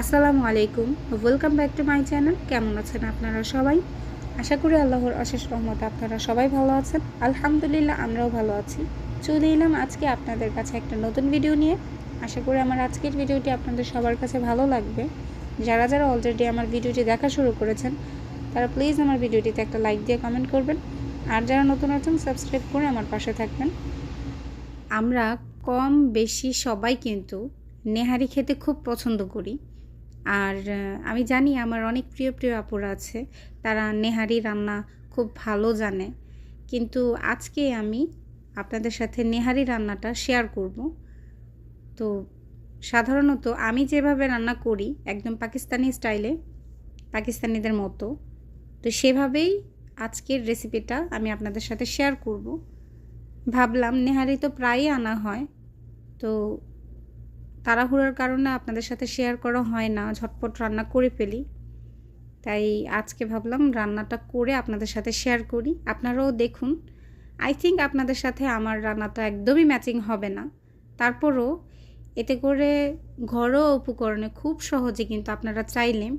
আসসালামু আলাইকুম। Welcome back to my channel কেমন আছেন আপনারা সবাই? আশা করি আল্লাহর অশেষ রহমতে আপনারা সবাই ভালো আছেন। আলহামদুলিল্লাহ, আমরাও ভালো আছি। চলে এলাম আজকে আপনাদের কাছে একটা নতুন ভিডিও নিয়ে। আশা করি আমার আজকের ভিডিওটি আপনাদের সবার কাছে ভালো লাগবে। যারা যারা অলরেডি আমার ভিডিওটি দেখা শুরু করেছেন, তারা প্লিজ আমার ভিডিওটিতে একটা লাইক দিয়ে কমেন্ট করবেন। আর যারা নতুন আছেন সাবস্ক্রাইব করে আমার পাশে থাকবেন। আমরা কম বেশি সবাই কিন্তু নেহারি খেতে খুব পছন্দ করি। আর আমি জানি আমার অনেক প্রিয় প্রিয় আপুরা আছে। তারা নেহারি রান্না খুব ভালো জানে। কিন্তু আজকে আমি আপনাদের সাথে নেহারি রান্নাটা শেয়ার করব। তো সাধারণত আমি যেভাবে রান্না করি, একদম পাকিস্তানি স্টাইলে, পাকিস্তানিদের মতো, তো সেভাবেই আজকের রেসিপিটা আমি আপনাদের সাথে শেয়ার করব। ভাবলাম নেহারি তো প্রায়ই আনা হয়। তো তাড়াহুড়োর কারণে আপনাদের সাথে শেয়ার করা হয় না। ঝটপট রান্না করে ফেলি। তাই আজকে ভাবলাম রান্নাটা করে আপনাদের সাথে শেয়ার করি। আপনারাও দেখুন। আই থিঙ্ক আপনাদের সাথে আমার রান্নাটা একদমই ম্যাচিং হবে না। তারপরও এতে করে ঘরোয়া উপকরণে খুব সহজে কিন্তু আপনারা চাইলে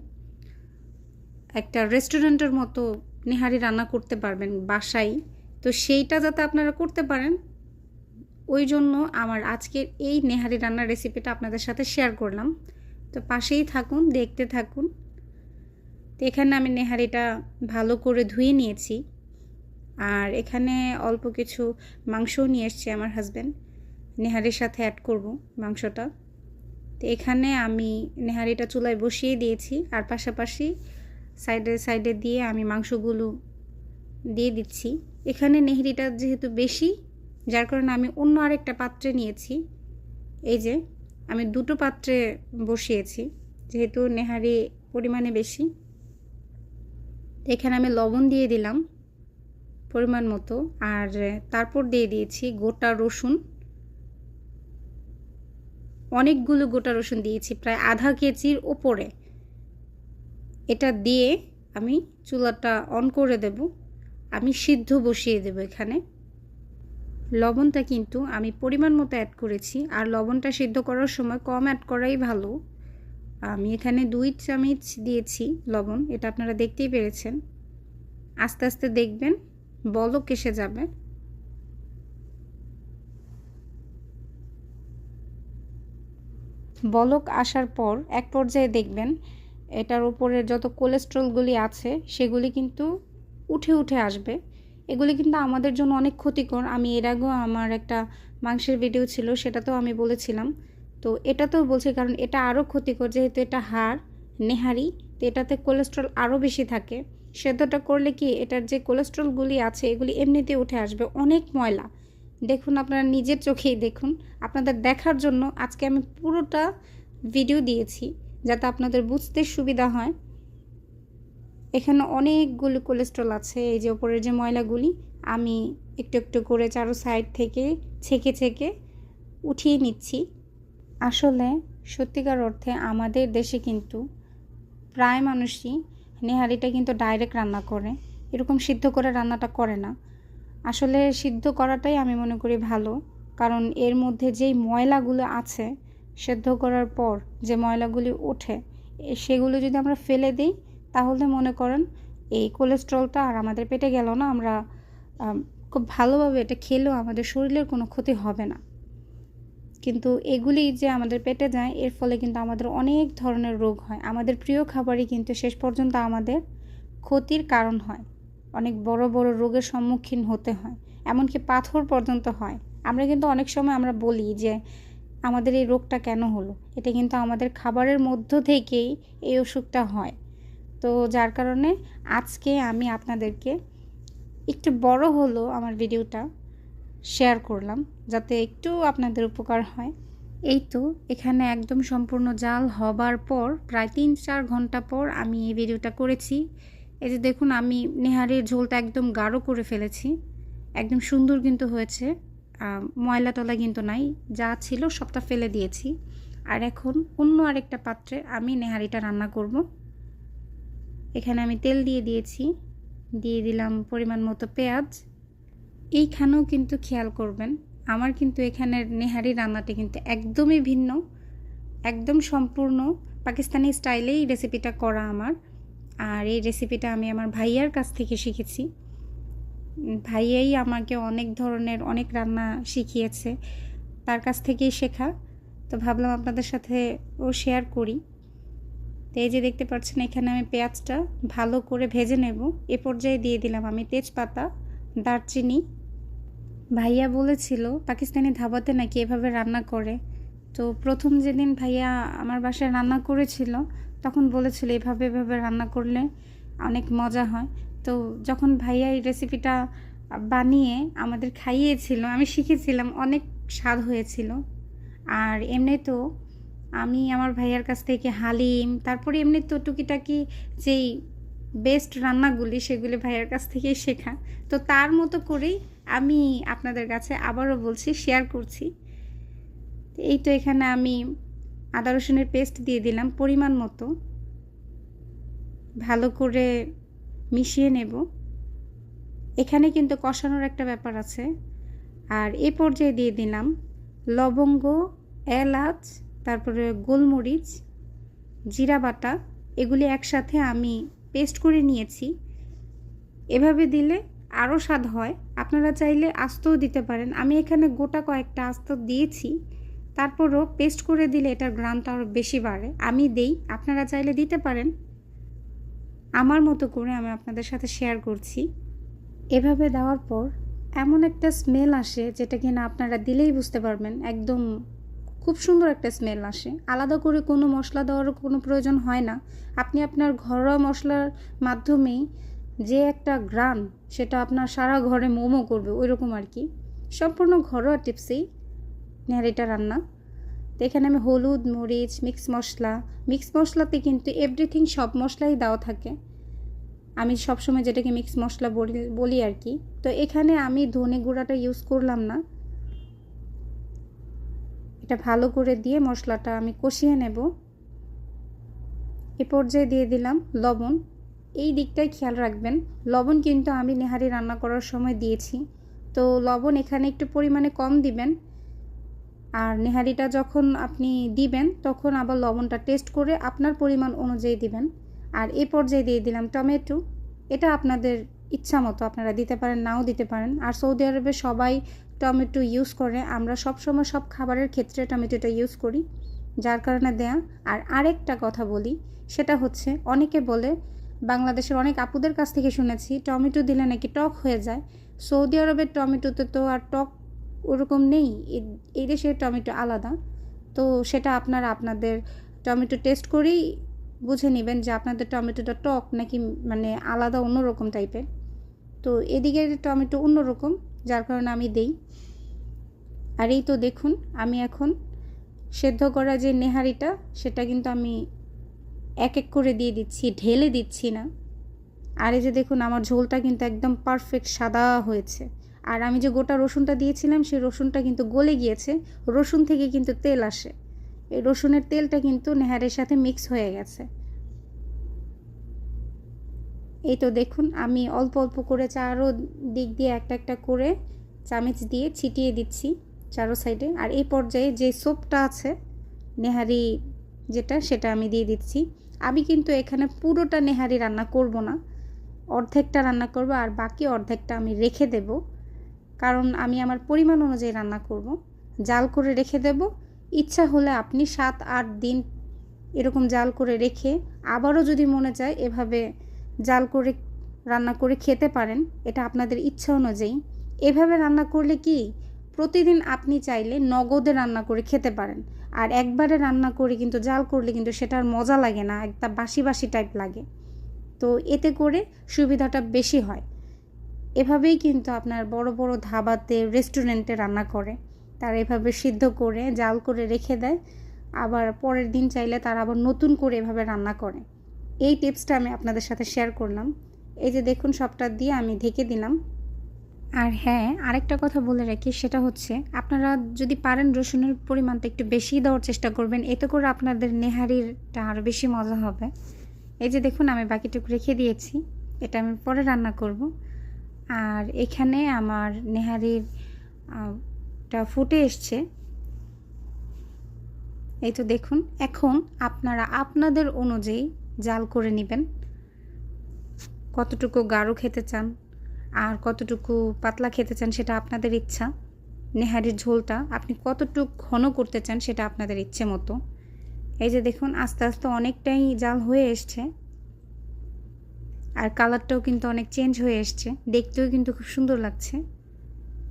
একটা রেস্টুরেন্টের মতো নেহারি রান্না করতে পারবেন বাসায়। তো সেইটা যাতে আপনারা করতে পারেন ওই জন্য আমার আজকের এই নেহারি রান্নার রেসিপিটা আপনাদের সাথে শেয়ার করলাম। তো পাশেই থাকুন, দেখতে থাকুন। তো এখানে আমি নেহারিটা ভালো করে ধুয়ে নিয়েছি। আর এখানে অল্প কিছু মাংসও নিয়ে এসছে আমার হাজব্যান্ড নেহারির সাথে অ্যাড করব মাংসটা। তো এখানে আমি নেহারিটা চুলায় বসিয়ে দিয়েছি। আর পাশাপাশি সাইডে সাইডে দিয়ে আমি মাংসগুলো দিয়ে দিচ্ছি। এখানে নেহারিটা যেহেতু বেশি যার কারণে আমি অন্য আরেকটা পাত্রে নিয়েছি। এই যে, আমি দুটো পাত্রে বসিয়েছি, যেহেতু নেহারি পরিমাণে বেশি। এখানে আমি লবণ দিয়ে দিলাম পরিমাণ মতো, আর তারপর দিয়ে দিয়েছি গোটা রসুন। অনেকগুলো গোটা রসুন দিয়েছি, প্রায় আধা কেজির ওপরে। এটা দিয়ে আমি চুলাটা অন করে দেব। আমি সিদ্ধ বসিয়ে দেব এখানে। লবণটা কিন্তু আমি পরিমাণ মতো অ্যাড করেছি, আর লবণটা সিদ্ধ করার সময় কম অ্যাড করাই ভালো। আমি এখানে দুই চামচ দিয়েছি লবণ, এটা আপনারা দেখতেই পেরেছেন। আস্তে আস্তে দেখবেন, বলক এসে যাবে। বলক আসার পর এক পর্যায়ে দেখবেন, এটার উপরে যত কোলেস্ট্রলগুলি আছে, সেগুলি কিন্তু উঠে উঠে আসবে। এগুলি কিন্তু আমাদের জন্য অনেক ক্ষতিকর। আমি এর আগেও আমার একটা মাংসের ভিডিও ছিল, সেটাতেও আমি বলেছিলাম। তো এটা তো বলছি কারণ এটা আরও ক্ষতিকর, যেহেতু এটা হাড়, নেহারি, তো এটাতে কোলেস্ট্রল আরও বেশি থাকে। সেদ্ধটা করলে কি এটার যে কোলেস্ট্রলগুলি আছে, এগুলি এমনিতে উঠে আসবে, অনেক ময়লা। দেখুন, আপনারা নিজের চোখেই দেখুন। আপনাদের দেখার জন্য আজকে আমি পুরোটা ভিডিও দিয়েছি, যাতে আপনাদের বুঝতে সুবিধা হয়। এখানে অনেকগুলো কোলেস্ট্রল আছে, এই যে ওপরের যে ময়লাগুলি, আমি একটু একটু করে চারো সাইড থেকে ছেঁকে ছেঁকে উঠিয়ে নিচ্ছি। আসলে সত্যিকার অর্থে আমাদের দেশে কিন্তু প্রায় মানুষই নেহারিটা কিন্তু ডাইরেক্ট রান্না করে, এরকম সিদ্ধ করে রান্নাটা করে না। আসলে সিদ্ধ করাটাই আমি মনে করি ভালো, কারণ এর মধ্যে যেই ময়লাগুলো আছে, সেদ্ধ করার পর যে ময়লাগুলি ওঠে সেগুলো যদি আমরা ফেলে দিই তাহলে মনে করেন এই কোলেস্ট্রলটা আর আমাদের পেটে গেল না, আমরা খুব ভালোভাবে এটা খেলেও আমাদের শরীরের কোনো ক্ষতি হবে না। কিন্তু এগুলি যে আমাদের পেটে যায়, এর ফলে কিন্তু আমাদের অনেক ধরনের রোগ হয়। আমাদের প্রিয় খাবারই কিন্তু শেষ পর্যন্ত আমাদের ক্ষতির কারণ হয়। অনেক বড় বড় রোগের সম্মুখীন হতে হয়। এমনকি পাথর পর্যন্ত হয়। আমরা কিন্তু অনেক সময় আমরা বলি যে, আমাদের এই রোগটা কেন হলো? এটা কিন্তু আমাদের খাবারের মধ্য থেকেই এই অসুখটা হয়। তো যার কারণে আজকে আমি আপনাদেরকে একটু বড় হলো আমার ভিডিওটা শেয়ার করলাম, যাতে একটু আপনাদের উপকার হয়। এই তো, এখানে একদম সম্পূর্ণ জাল হবার পর, প্রায় তিন চার ঘণ্টা পর আমি এই ভিডিওটা করেছি। এই যে দেখুন, আমি নেহারির ঝোলটা একদম গাঢ় করে ফেলেছি। একদম সুন্দর কিন্তু হয়েছে। ময়লা টলা কিন্তু নাই, যা ছিল সবটা ফেলে দিয়েছি। আর এখন অন্য আরেকটা পাত্রে আমি নেহারিটা রান্না করব। এখানে আমি তেল দিয়ে দিয়েছি। দিয়ে দিলাম পরিমাণ মতো পেঁয়াজ। এইখানেও কিন্তু খেয়াল করবেন, আমার কিন্তু এখানের নেহারি রান্নাটি কিন্তু একদমই ভিন্ন, একদম সম্পূর্ণ পাকিস্তানি স্টাইলেই রেসিপিটা করা আমার। আর এই রেসিপিটা আমি আমার ভাইয়ার কাছ থেকে শিখেছি। ভাইয়াই আমাকে অনেক ধরনের অনেক রান্না শিখিয়েছে, তার কাছ থেকেই শেখা। তো ভাবলাম আপনাদের সাথে ও শেয়ার করি। তো এই যে দেখতে পাচ্ছেন, এখানে আমি পেঁয়াজটা ভালো করে ভেজে নেব। এ পর্যায়ে দিয়ে দিলাম আমি তেজপাতা, দারচিনি। ভাইয়া বলেছিল, পাকিস্তানি ধাবাতে নাকি এভাবে রান্না করে? তো প্রথম যেদিন ভাইয়া আমার বাসায় রান্না করেছিল, তখন বলেছিল, এভাবে এভাবে রান্না করলে অনেক মজা হয়। তো যখন ভাইয়া এই রেসিপিটা বানিয়ে আমাদের খাইয়েছিল, আমি শিখেছিলাম অনেক স্বাদ হয়েছিল। আর এমনি তো আমি আমার ভাইয়ার কাছ থেকে হালিম, তারপরে এমনি তো টুকিটাকি যেই বেস্ট রান্নাগুলি সেগুলি ভাইয়ার কাছ থেকেই শেখা। তো তার মতো করেই আমি আপনাদের কাছে আবারও বলছি শেয়ার করছি। এই তো এখানে আমি আদা রসুনের পেস্ট দিয়ে দিলাম পরিমাণ মতো। ভালো করে মিশিয়ে নেব। এখানে কিন্তু কষানোর একটা ব্যাপার আছে। আর এ পর্যায়ে দিয়ে দিলাম লবঙ্গ, এলাচ তারপরে গোলমরিচ, জিরা বাটা, এগুলি একসাথে আমি পেস্ট করে নিয়েছি। এভাবে দিলে আরও স্বাদ হয়। আপনারা চাইলে আস্তও দিতে পারেন। আমি এখানে গোটা কয়েকটা আস্ত দিয়েছি। তারপরও পেস্ট করে দিলে এটার গ্রামটা আরও বেশি বাড়ে। আমি দেই। আপনারা চাইলে দিতে পারেন। আমার মতো করে আমি আপনাদের সাথে শেয়ার করছি। এভাবে দেওয়ার পর এমন একটা স্মেল আসে যেটা কিনা আপনারা দিলেই বুঝতে পারবেন। একদম খুব সুন্দর একটা স্মেল আসে। আলাদা করে কোনো মশলা দেওয়ার কোনো প্রয়োজন হয় না। আপনি আপনার ঘরোয়া মশলার মাধ্যমেই যে একটা গ্রান সেটা আপনার সারা ঘরে মোমো করবে ওই রকম আর কি। সম্পূর্ণ ঘরোয়া টিপসেই নেহারিটা রান্না। তো এখানে আমি হলুদ, মরিচ মিক্স মশলা মিক্স মশলাতে কিন্তু এভরিথিং সব মশলাই দেওয়া থাকে। আমি সবসময় যেটাকে মিক্স মশলা বলি বলি আর কি। তো এখানে আমি ধনে গুঁড়াটা ইউজ করলাম না। এটা ভালো করে দিয়ে মশলাটা আমি কষিয়ে নেব। এ পর্যায়ে দিয়ে দিলাম লবণ। এই দিকটাই খেয়াল রাখবেন, লবণ কিন্তু আমি নেহারি রান্না করার সময় দিয়েছি। তো লবণ এখানে একটু পরিমাণে কম দিবেন। আর নেহারিটা যখন আপনি দিবেন, তখন আবার লবণটা টেস্ট করে আপনার পরিমাণ অনুযায়ী দিবেন। আর এ পর্যায়ে দিয়ে দিলাম টমেটো। এটা আপনাদের ইচ্ছা মতো আপনারা দিতে পারেন, নাও দিতে পারেন। আর সৌদি আরবে সবাই টমেটো ইউজ করে, আমরা সব সময় সব খাবারের ক্ষেত্রে টমেটোটা ইউজ করি। যার কারণে দেয়া, আর আরেকটা কথা বলি, সেটা হচ্ছে, অনেকে বলে, বাংলাদেশের অনেক আপুদের কাছ থেকে শুনেছি, টমেটো দিলে নাকি টক হয়ে যায়। সৌদি আরবের টমেটোতে তো আর টক ওরকম নেই এই দেশের টমেটো আলাদা। তো সেটা আপনারা আপনাদের টমেটো টেস্ট করেই বুঝে নেবেন যে আপনাদের টমেটোটা টক নাকি মানে আলাদা অন্যরকম টাইপের তো এদিকের টমেটো অন্যরকম যার কারণে আমি দেই। আর এই তো দেখুন, আমি এখন সেদ্ধ করা যে নেহারিটা, সেটা কিন্তু আমি এক এক করে দিয়ে দিচ্ছি, ঢেলে দিচ্ছি না। আর এই যে দেখুন, আমার ঝোলটা কিন্তু একদম পারফেক্ট সাদা হয়েছে। আর আমি যে গোটা রসুনটা দিয়েছিলাম, সেই রসুনটা কিন্তু গলে গিয়েছে, রসুন থেকে কিন্তু তেল আসে। এই রসুনের তেলটা কিন্তু নেহারের সাথে মিক্স হয়ে গেছে। এই তো দেখুন, আমি অল্প অল্প করে চারো দিক দিয়ে একটা একটা করে চামচ দিয়ে ছিটিয়ে দিচ্ছি চারো সাইডে। আর এই পর্যায়ে যে সোপটা আছে, নেহারি যেটা, সেটা আমি দিয়ে দিচ্ছি। আমি কিন্তু এখানে পুরোটা নেহারি রান্না করব না, অর্ধেকটা রান্না করব আর বাকি অর্ধেকটা আমি রেখে দেব। কারণ আমি আমার পরিমাণ অনুযায়ী রান্না করব, জাল করে রেখে দেব। ইচ্ছা হলে আপনি সাত, আট দিন এরকম জাল করে রেখে আবারও যদি মনে চায় এভাবে জাল করে রান্না করে খেতে পারেন, এটা আপনাদের ইচ্ছা অনুযায়ী। এভাবে রান্না করলে কি প্রতিদিন আপনি চাইলে নগদে রান্না করে খেতে পারেন। আর একবারে রান্না করে কিন্তু, জাল করলে কিন্তু সেটার মজা লাগে না, একটা বাসি বাসি টাইপ লাগে। তো এতে করে সুবিধাটা বেশি হয়। এভাবেই কিন্তু আপনার বড় বড় ধাবাতে রেস্টুরেন্টে রান্না করে। তারা এভাবে সিদ্ধ করে, জাল করে রেখে দেয়। আবার পরের দিন চাইলে তারা আবার নতুন করে এভাবে রান্না করে। এই টিপসটা আমি আপনাদের সাথে শেয়ার করলাম। এই যে দেখুন, সবটা দিয়ে আমি ঢেকে দিলাম। আর হ্যাঁ আরেকটা কথা বলে রাখি, সেটা হচ্ছে আপনারা যদি পারেন রসুনের পরিমাণটা একটু বেশি দেওয়ার চেষ্টা করবেন, এতে করে আপনাদের নেহারিরটা আরও বেশি মজা হবে। এই যে দেখুন, আমি বাকিটুকু রেখে দিয়েছি, এটা আমি পরে রান্না করব। আর এখানে আমার নেহারির টা ফুটে এসছে। এই তো দেখুন, এখন আপনারা আপনাদের অনুযায়ী জাল করে নেবেন। কতটুকু গাঢ় খেতে চান আর কতটুকু পাতলা খেতে চান সেটা আপনাদের ইচ্ছা। নেহারির ঝোলটা আপনি কতটুকু ঘন করতে চান সেটা আপনাদের ইচ্ছে মতো। এই যে দেখুন, আস্তে আস্তে অনেকটাই জাল হয়ে এসছে। আর কালারটাও কিন্তু অনেক চেঞ্জ হয়ে এসছে। দেখতেও কিন্তু খুব সুন্দর লাগছে।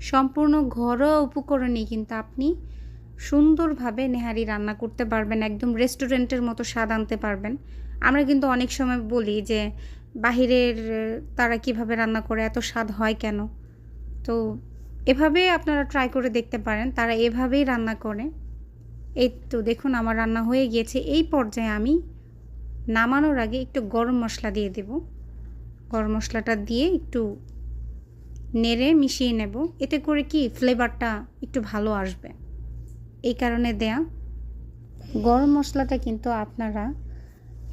সম্পূর্ণ ঘরোয়া উপকরণেই কিন্তু আপনি সুন্দরভাবে নেহারি রান্না করতে পারবেন, একদম রেস্টুরেন্টের মতো স্বাদ আনতে পারবেন। আমরা কিন্তু অনেক সময় বলি যে বাহিরের তারা কীভাবে রান্না করে, এত স্বাদ হয় কেন? তো এভাবে আপনারা ট্রাই করে দেখতে পারেন, তারা এভাবেই রান্না করে। এই তো দেখুন আমার রান্না হয়ে গিয়েছে। এই পর্যায়ে আমি নামানোর আগে একটু গরম মশলা দিয়ে দেব। গরম মশলাটা দিয়ে একটু নেড়ে মিশিয়ে নেব। এতে করে কি ফ্লেভারটা একটু ভালো আসবে। এই কারণে দেয়া গরম মশলাটা কিন্তু আপনারা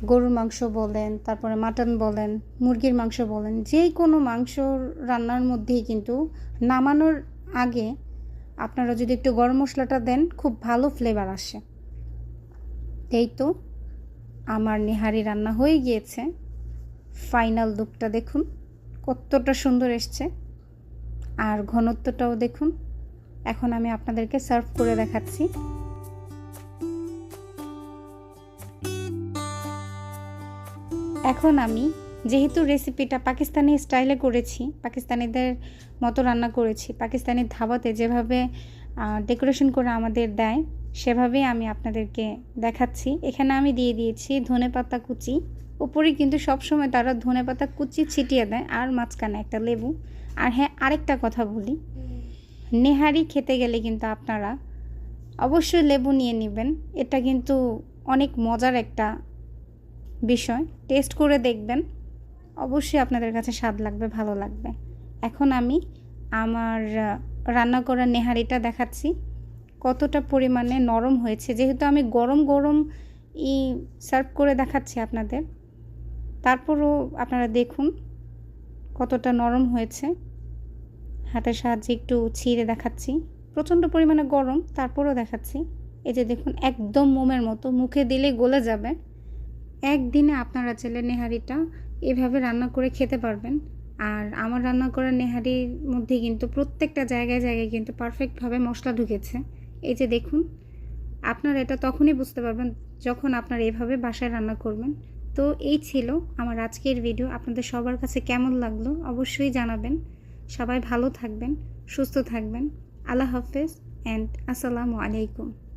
গরুর মাংস বলেন, তারপরে মাটন বলেন, মুরগির মাংস বলেন, যে কোনো মাংস রান্নার মধ্যেই কিন্তু নামানোর আগে আপনারা যদি একটু গরম মশলাটা দেন, খুব ভালো ফ্লেভার আসে। এই তো আমার নেহারি রান্না হয়ে গিয়েছে। ফাইনাল লুকটা দেখুন, কতটা সুন্দর এসছে। আর ঘনত্বটাও দেখুন। এখন আমি আপনাদেরকে সার্ভ করে দেখাচ্ছি। এখন আমি যেহেতু রেসিপিটা পাকিস্তানি স্টাইলে করেছি, পাকিস্তানিদের মতো রান্না করেছি, পাকিস্তানি ধাবাতে যেভাবে ডেকোরেশন করে আমাদের দেয়, সেভাবেই আমি আপনাদেরকে দেখাচ্ছি। এখানে আমি দিয়ে দিয়েছি ধনে পাতা কুচি। উপরে কিন্তু সবসময় তারা ধনে পাতা কুচি ছিটিয়ে দেয়, আর মাঝখানে একটা লেবু। আর হ্যাঁ আরেকটা কথা বলি। নেহারি খেতে গেলে কিন্তু আপনারা অবশ্যই লেবু নিয়ে নেবেন। এটা কিন্তু অনেক মজার একটা বিষয়। টেস্ট করে দেখবেন। অবশ্যই আপনাদের কাছে স্বাদ লাগবে, ভালো লাগবে। এখন আমি আমার রান্না করা নেহারিটা দেখাচ্ছি। কতটা পরিমাণে নরম হয়েছে। যেহেতু আমি গরম গরম ই সার্ভ করে দেখাচ্ছি আপনাদের। তারপরও আপনারা দেখুন কতটা নরম হয়েছে। হাতের সাহায্যে একটু ছিঁড়ে দেখাচ্ছি। প্রচণ্ড পরিমাণে গরম, তারপরও দেখাচ্ছি। এই যে দেখুন, একদম মোমের মতো। মুখে দিলে গলে যাবে। একদিনে আপনারা চাইলে নেহারিটা এভাবে রান্না করে খেতে পারবেন। আর আমার রান্না করা নেহারির মধ্যে কিন্তু প্রত্যেকটা জায়গায় জায়গায় কিন্তু পারফেক্টভাবে মশলা ঢুকেছে। এই যে দেখুন, আপনারা এটা তখনই বুঝতে পারবেন যখন আপনারা এভাবে বাসায় রান্না করবেন। তো এই ছিল আমার আজকের ভিডিও আপনাদের সবার কাছে কেমন লাগল অবশ্যই জানাবেন। সবাই ভালো থাকবেন, সুস্থ থাকবেন। আল্লাহ হাফেজ অ্যান্ড আসসালামু আলাইকুম।